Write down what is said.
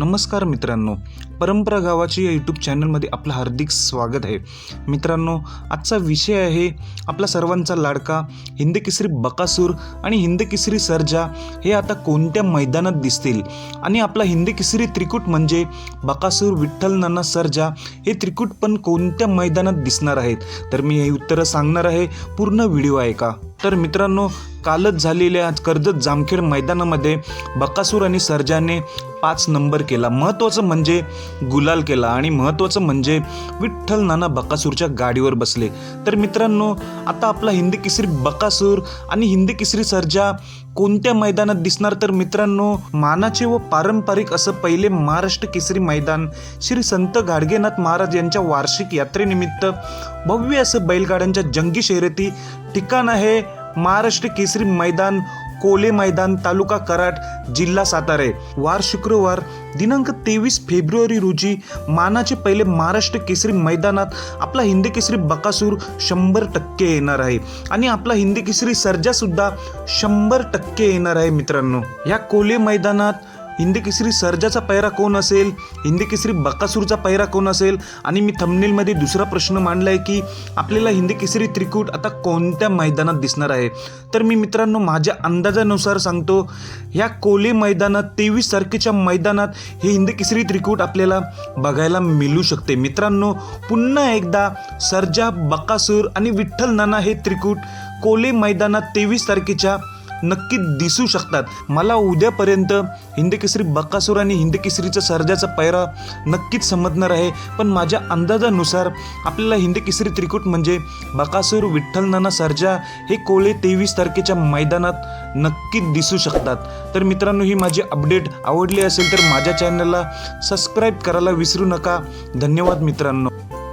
नमस्कार मित्रांनो. परंपरा गावाची या यूट्यूब चॅनलमध्ये आपलं हार्दिक स्वागत आहे. मित्रांनो आजचा विषय आहे आपला सर्वांचा लाडका हिंदकेसरी बकासूर आणि हिंदकेसरी सरजा सर्जा हे आता कोणत्या मैदानात दिसतील? आणि आपला हिंदकेसरी त्रिकूट म्हणजे बकासूर विठ्ठल नाना सर्जा हे त्रिकूट पण कोणत्या मैदानात दिसणार आहेत? तर मी हे उत्तरं सांगणार आहे. पूर्ण व्हिडिओ ऐका. तर मित्रांनो कालच झालेल्या कर्जत जामखेड मैदानामध्ये बकासूर आणि सर्जाने पाच नंबर केला. महत्त्वाचं म्हणजे गुलाल केला आणि महत्त्वाचं म्हणजे विठ्ठल नाना बकासूरच्या गाडीवर बसले. तर मित्रांनो आता आपला हिंदी किसरी बकासूर आणि हिंदी किसरी सर्जा कोणत्या मैदानात दिसणार? तर मित्रांनो मानाचे व पारंपरिक असं पहिले महाराष्ट्र केसरी मैदान श्री संत गाडगेनाथ महाराज यांच्या वार्षिक यात्रेनिमित्त भव्य असं बैलगाड्यांच्या जंगी शर्यती ठिकाण आहे. महाराष्ट्र केसरी मैदान कोले मैदान तालुका कराड जिल्हा सातारे वार शुक्रवार दिनांक तेवीस फेब्रुवारी रोजी मानाचे पहिले महाराष्ट्र केसरी मैदानात आपला हिंदी केसरी बकासूर शंभर टक्के येणार आहे. आणि आपला हिंदी केसरी सर्जा सुद्धा शंभर टक्के येणार आहे मित्रांनो. या कोले मैदानात हिंदी केसरी सर्जाचा पैरा कोण असेल? हिंदी केसरी बकासूरचा पैरा कोण असेल? आणि मी थंबनेलमध्ये दुसरा प्रश्न मांडला आहे की आपल्याला हिंदी केसरी त्रिकूट आता कोणत्या मैदानात दिसणार आहे? तर मी मित्रांनो माझ्या अंदाजानुसार सांगतो ह्या कोले मैदानात तेवीस तारखेच्या मैदानात हे हिंदी केसरी त्रिकूट आपल्याला बघायला मिळू शकते. मित्रांनो पुन्हा एकदा सर्जा बकासूर आणि विठ्ठल नाना हे त्रिकूट कोले मैदानात तेवीस तारखेच्या नक्की दिसू शकतात. मला उद्यापर्यंत हिंदकेसरी बक्कासूर आणि हिंदकेसरीचा सर्जाचा पैरा नक्कीच समजणार आहे. पण माझ्या अंदाजानुसार आपल्याला हिंदकेसरी त्रिकूट म्हणजे बकासूर विठ्ठल नाना सर्जा हे कोळे तेवीस तारखेच्या मैदानात नक्कीच दिसू शकतात. तर मित्रांनो ही माझी अपडेट आवडली असेल तर माझ्या चॅनलला सबस्क्राईब करायला विसरू नका. धन्यवाद मित्रांनो.